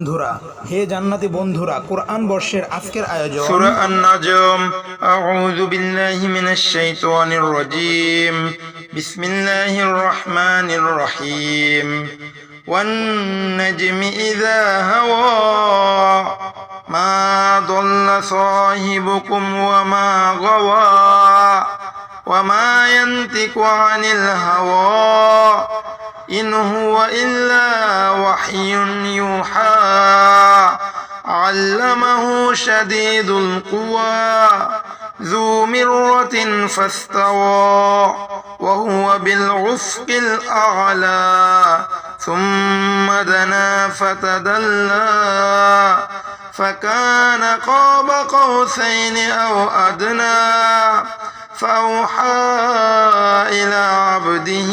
বন্ধুরা হে জান্নাতি বন্ধুরা কোরআন বর্ষের আজকের আয়োজন سورة النجم أعوذ بالله من الشيطان الرجيم بسم الله الرحمن الرحيم والنجم إذا هوى ما ضل صاحبكم وما غوى وما ينطق عن الهوى إن هو إلا وحي يوحى. علمه شديد القوى. ذو مرة فاستوى. وهو بالعفق الأعلى. ثم دنا فتدلى. فكان قاب قوسين أو أدنى. فأوحى إلى عبده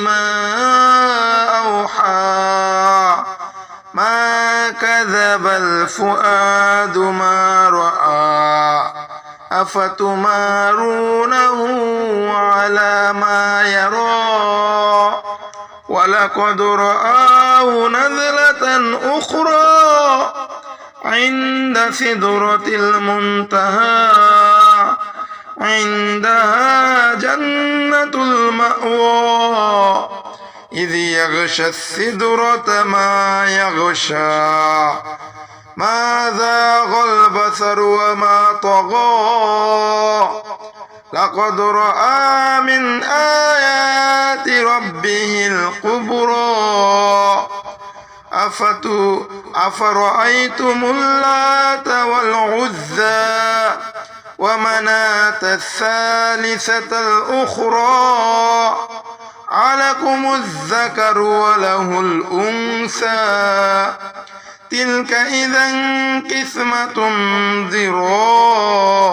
ما أوحى ما كذب الفؤاد ما رأى أفتمارونه على ما يرى؟ ولقد رآه نزلة أخرى عند سدرة المنتهى عندها جنة المأوى. إذ يغشى السدرة ما يغشى ما زاغ البصر وما طغى؟ لقد رأى من آيات ربه الكبرى. أفتو أفرأيتم اللات والعزى ومناة الثالثة الأخرى؟ علكم الذكر وله الأنثى. تلك إذا قسمة ضراء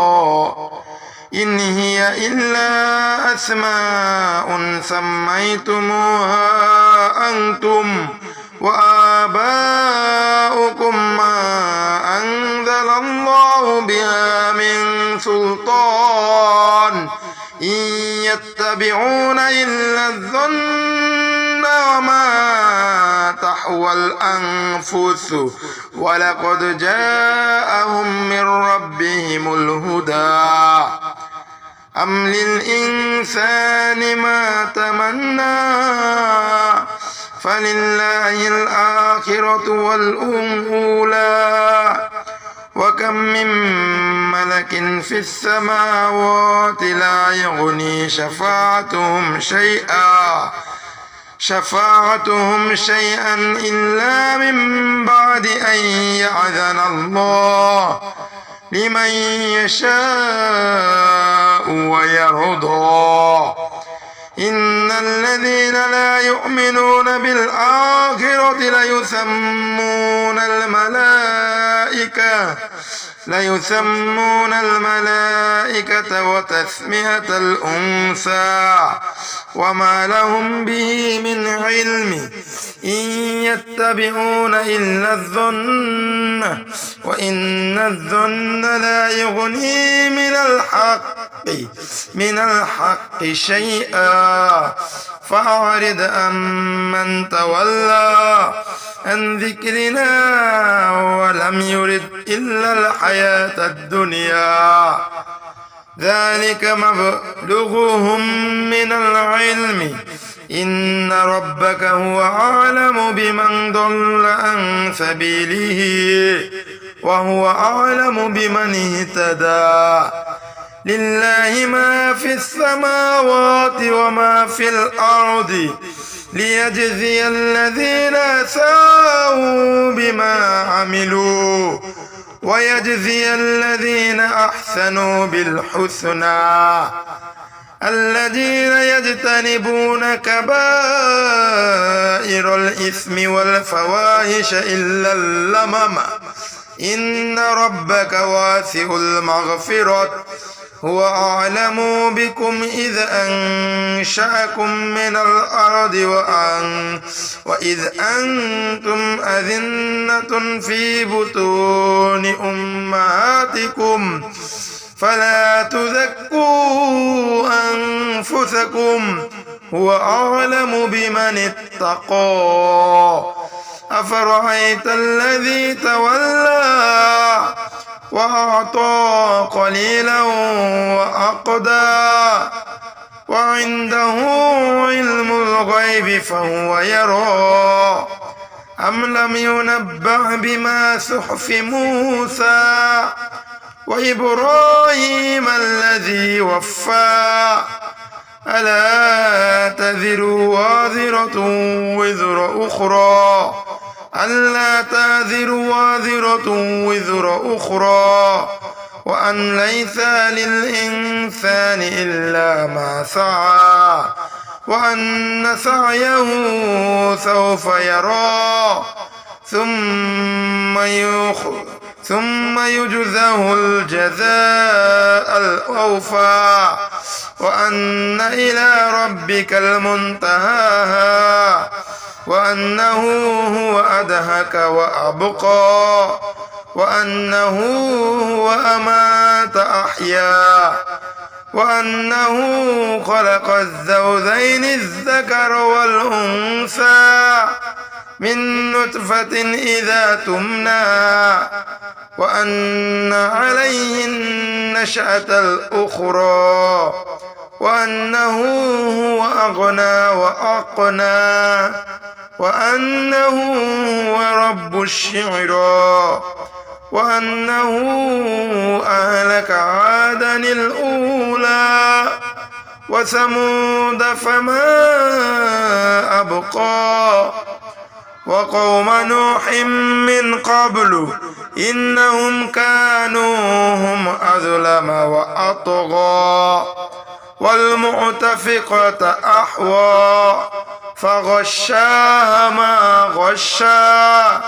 إن هي إلا أسماء سميتموها أنتم وآباؤكم ما أنزل الله بها من سلطان إن يتبعون إلا الظن وما تحوى الأنفس. ولقد جاءهم من ربهم الهدى. أم للإنسان ما تمنى؟ فلله الآخرة والأولى. وكم من ملك في السماوات لا يغني شفاعتهم شيئا. شفاعتهم شيئا إلا من بعد أن يأذن الله لمن يشاء ويرضى. إن الذين لا يؤمنون بالآخرة ليسمون الملائكة ليسمون الملائكة وتسمية الأنثى. وما لهم به من علم إن يتبعون إلا الظن وإن الظن لا يغني من الحق من الحق شيئا فأعرض عمن تولى عن ذكرنا ولم يرد إلا الحياة الدنيا ذلك مبلغهم من العلم. إن ربك هو أعلم بمن ضل عن سبيله وهو أعلم بمن اهتدى. لله ما في السماوات وما في الأرض ليجزي الذين ساءوا بما عملوا. ويجزي الذين أحسنوا بالحسنى. الذين يجتنبون كبائر الإثم والفواحش إلا اللمم. إن ربك واسع المغفرة. هو أعلم بكم إذ أنشأكم من الأرض وأن وإذ أنتم أذنة في بطون أمهاتكم. فلا تزكوا أنفسكم. هو أعلم بمن اتقى. أفرأيت الذي تولى وأعطى قليلا وأقدى وعنده علم الغيب فهو يرى. أم لم ينبأ بما صحف موسى وإبراهيم الذي وفى؟ ألا تذر وازرة وزر أخرى؟ ألا تذر وازرة وزر أخرى وأن ليس للإنسان إلا ما سعى وأن سعيه سوف يرى ثم يخ ثم يجزاه الجزاء الأوفى وأن إلى ربك المنتهى. وأنه هو أدهك وأبقى وأنه هو أمات أحيا وأنه خلق الزوجين الذكر والأنثى من نطفة إذا تمنى وأن عليه النشأة الأخرى وأنه هو أغنى وأقنى وأنه هو رب الشعرى وأنه أهلك عادا الأولى. وثمود فما أبقى. وقوم نوح من قبل إنهم كانوا هم أظلم وأطغى. والمؤتفقة أحوى فغشاها ما غشا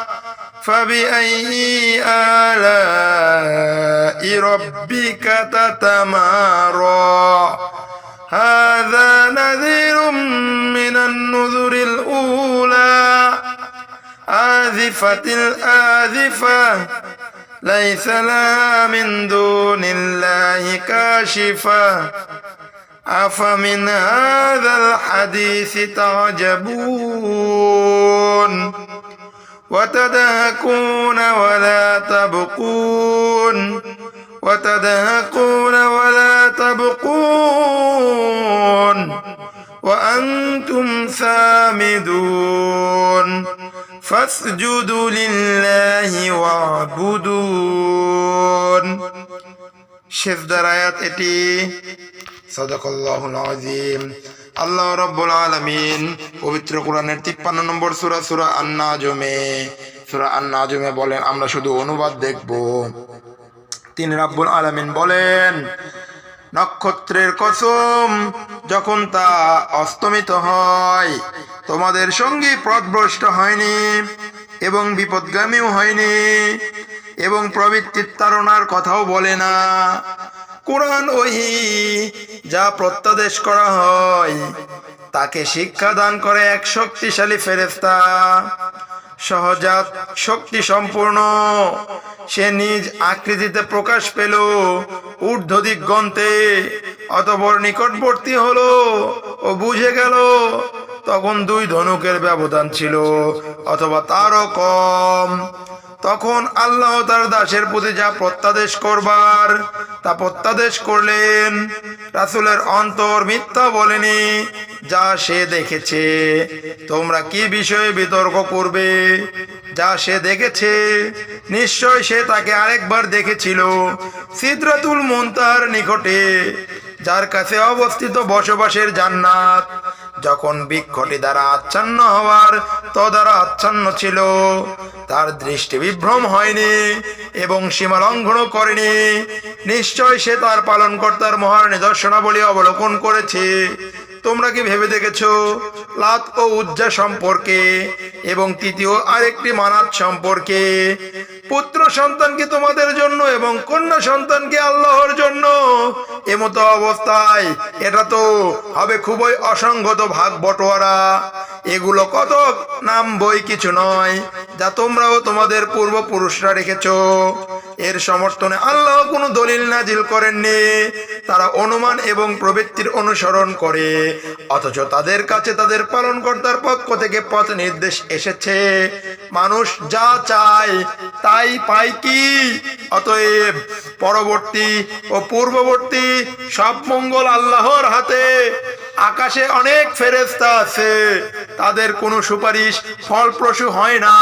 فبأي آلاء ربك تتمارى. هذا نذير من النذر الأولى آذفة الآذفة ليس لها من دون الله كاشفة. أفمن هذا الحديث تعجبون وتدهكون ولا تبقون وتدهكون ولا تبقون وأنتم سامدون فاسجدوا لله واعبدون শেষদার আয়াত এটি আল্লাহ রব্বুল আলামিন পবিত্র কোরআনের তিপ্পান্ন নম্বর সূরা সূরা আন-নাজমে সূরা আন-নাজমে বলেন, আমরা শুধু অনুবাদ দেখব। তিনি রাব্বুল আলামিন বলেন, নক্ষত্রের কসম যখন তা অস্তমিত হয়, তোমাদের সঙ্গী পথভ্রষ্ট হয়নি এবং বিপদগামীও হয়নি এবং প্রবৃত্তির তারণার কথাও বলে না। কোরআন ওহি, যা প্রত্যাদেশ করা হয়, তাকে শিক্ষা দান করে এক শক্তিশালী ফেরেস্তা সহজাত শক্তি সম্পূর্ণ। সে নিজ আকৃতিতে প্রকাশ পেল ঊর্ধ্ব দিগন্তে অতপর নিকটবর্তী হলো ও বুঝে গেল তখন দুই ধনুকের ব্যবধান ছিল, অথবা তারও কম। তখন আল্লাহ তার দাসের প্রতি যা প্রত্যাদেশ করবার, তা প্রত্যাদেশ করলেন। রাসুলের অন্তর মিথ্যা বলেনি, যা সে দেখেছে। তোমরা কি বিষয়ে বিতর্ক করবে? যা সে দেখেছে, নিশ্চয় সে তাকে আরেকবার দেখেছিল সিদ্রাতুল মুনতাহার নিকটে, যার কাছে অবস্থিত বসবাসের জান্নাত। যখন বৃক্ষটি দ্বারা আচ্ছন্ন হওয়ার তো দ্বারা আচ্ছন্ন ছিল, তার দৃষ্টি বিভ্রম হয়নি এবং সীমা লঙ্ঘনও করেনি। নিশ্চয় সে তার পালন পালনকর্তার মহান নিদর্শনাবলী অবলোকন করেছে। তোমরা কি ভেবে দেখেছ? লাত ও উজ্জা সম্পর্কে এবং তৃতীয় আরেকটি মানাত সম্পর্কে। পুত্র সন্তানকে তোমাদের জন্য এবং কন্যা সন্তানকে আল্লাহর জন্য? এমতো অবস্থায় এটা তো হবে খুবই অসংগত ভাগ বটোয়ারা। এগুলো কত নাম বই কিছু নয়, যা তোমরাও তোমাদের পূর্বপুরুষরা রেখেছ। এর সমর্থনে আল্লাহ কোনো দলিল নাজিল করেননি। তারা অনুমান এবং প্রবৃত্তির অনুসরণ করে, অথচ তাদের কাছে তাদের পালনকর্তার পক্ষ থেকে পথ নির্দেশ এসেছে। মানুষ যা চায় তাই পায় কি? অতএব পরবর্তী ও পূর্ববর্তী সব মঙ্গল আল্লাহর হাতে। আকাশে অনেক ফেরেস্তা আছে, তাদের কোনো সুপারিশ ফলপ্রসূ হয় না।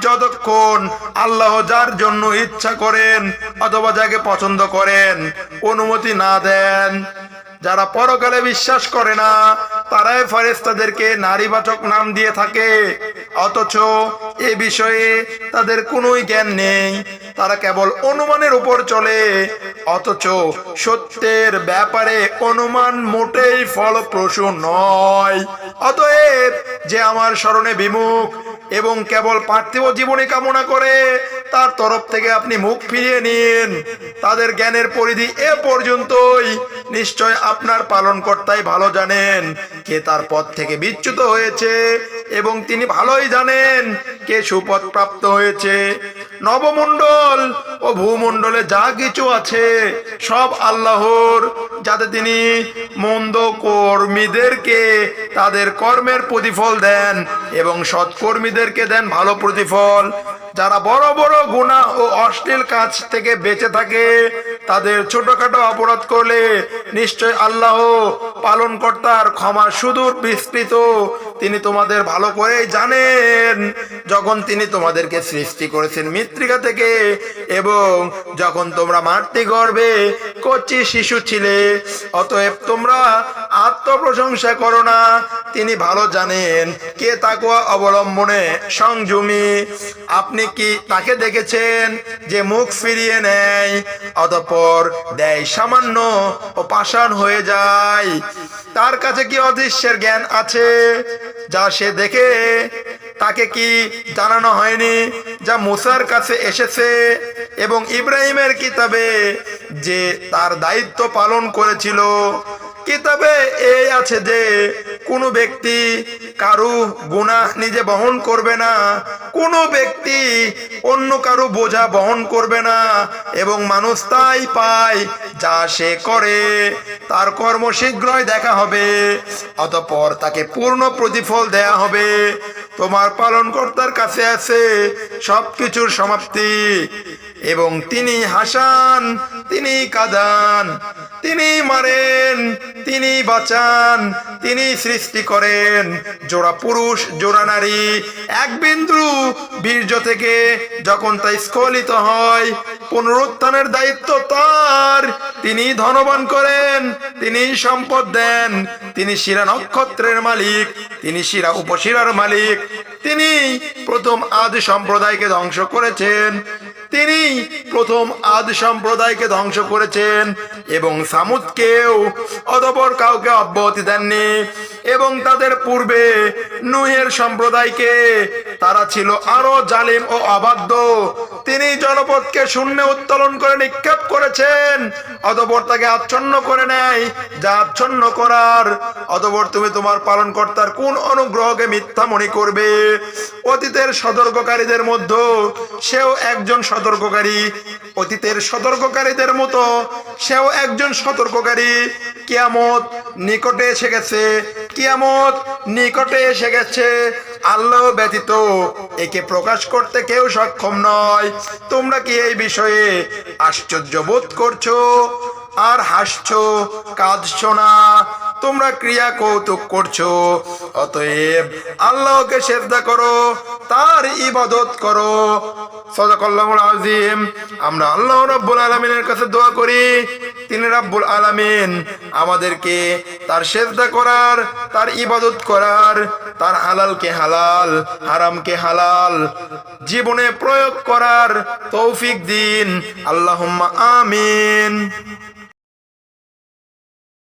যতক্ষণ আল্লাহ যার জন্য ইচ্ছা করেন অথবা যাকে পছন্দ করেন অনুমতি না দেন, যারা পরকালে বিশ্বাস করে না, তারাই ফেরেস্তাদেরকে নারীবাচক নাম দিয়ে থাকে। অথচ এ বিষয়ে তাদের কোনোই জ্ঞান নেই। তারা কেবল অনুমানের উপর চলে। অথচ সত্যের ব্যাপারে অনুমান মোটেই ফলপ্রসূ নয়। অতএব যে আমার স্মরণে বিমুখ এবং কেবল পার্থিব জীবনে কামনা করে তার তরফ থেকে আপনি মুখ ফিরিয়ে নিন। তাদের জ্ঞানের পরিধি এ পর্যন্তই। নিশ্চয় আপনার পালনকর্তাই ভালো জানেন কে তার পথ থেকে বিচ্যুত হয়েছে এবং তিনি ভালোই জানেন কে সুপথ প্রাপ্ত হয়েছে। নবমণ্ডল ও ভূমণ্ডলে যা কিছু আছে সব আল্লাহর, যাতে তিনি মন্দ কর্মীদেরকে তাদের কর্মের প্রতিফল দেন এবং সৎকর্মীদেরকে দেন ভালো প্রতিফল। যারা বড় বড় গুণা ও অশ্লীল কাজ থেকে বেঁচে থাকে, তাদের ছোটখাটো অপরাধ করলে নিশ্চয় আল্লাহ পালন কর্তার ক্ষমা সুদূর বিস্তৃত তিনি তোমাদের ভালো করেই জানেন। যখন তিনি তোমাদেরকে সৃষ্টি করেছেন মৃত্তিকা থেকে, এবং যখন তোমরা মাতৃ গর্ভে কচি শিশু ছিলে, অতএব তোমরা আত্মপ্রশংসা করো না। তিনি ভালো জানেন কে তাকুয়া অবলম্বনে সংযমী। আপনি কি তাকে দেখেছেন যে মুখ ফিরিয়ে নেয়, অতঃপর দেয় সামান্য ও পাষাণ হয়ে যায়? তার কাছে কি অদৃশ্যের জ্ঞান আছে? যা সে দেখে, তাকে কি জানানো হয়নি যা মুসার কাছে এসেছে এবং ইব্রাহিমের কিতাবে যে তার দায়িত্ব পালন করেছিল? কিতাবে এই আছে যে কোনো ব্যক্তি কারু গুনাহ নিজে বহন করবে না কোনো ব্যক্তি অন্য কারও বোঝা বহন করবে না এবং মানুষ তাই পায় যা সে করে। তার কর্ম শীঘ্রই দেখা হবে, অতপর তাকে পূর্ণ প্রতিফল দেয়া হবে। তোমার পালনকর্তার কাছে আছে সবকিছুর সমাপ্তি। এবং তিনি হাসান, তিনি কাদান, তিনি মারেন, তিনি বাঁচান, তিনি সৃষ্টি করেন। জোড়া পুরুষ, জোড়া নারী, এক বিন্দু বীর্য থেকে যখন তা স্খলিত হয়, পুনরুত্থানের দায়িত্ব তার। তিনি ধনবান করেন, তিনি সম্পদ দেন, তিনি শিরা নক্ষত্রের মালিক, তিনি শিরা উপশিরার মালিক, তিনি প্রথম আদি সম্প্রদায়কে ধ্বংস করেছেন। তিনি প্রথম আদ সম্প্রদায়কে ধ্বংস করেছেন এবং সামুদকেও অতপর কাউকে অব্যাহতি দেননি। এবং তাদের পূর্বে নুহের সম্প্রদায়কে, তারা ছিল আরও জালিম ও অবাধ্য। তিনি জনপদকে শূন্যে উত্তোলন করে নিক্ষেপ করেছেন, অতপর তাকে আচ্ছন্ন করে নেয়। যা আচ্ছন্ন করার, অতপর তুমি তোমার পালনকর্তার কোন অনুগ্রহকে মিথ্যা মনে করবে? অতীতের সতর্ককারীদের মধ্যে সেও একজন সতর্ককারী। অতীতের সতর্ককারীদের মতো সেও একজন সতর্ককারী। কিয়ামত নিকটে এসে গেছে। কিয়ামত নিকটে এসে গেছে। আল্লাহ ব্যতীত একে প্রকাশ করতে কেউ সক্ষম নয়। তোমরা কি এই বিষয়ে আশ্চর্য বোধ করছ? আর হাসছো, কাঁদছো না? তোমরা ক্রিয়া কৌতুক করছ। অতএব আল্লাহকে শ্রদ্ধা করো, তার ইবাদত করো। সদাকল্লাহুল আজিম আমরা আল্লাহ রাব্বুল আলামিনের কাছে দোয়া করি, তিনি রাব্বুল আলামিন আমাদেরকে তার সেজদা করার, তার ইবাদত করার, তার হালালকে হালাল, হারামকে হালাল, জীবনে প্রয়োগ করার তৌফিক দিন। আল্লাহুম্মা আমিন।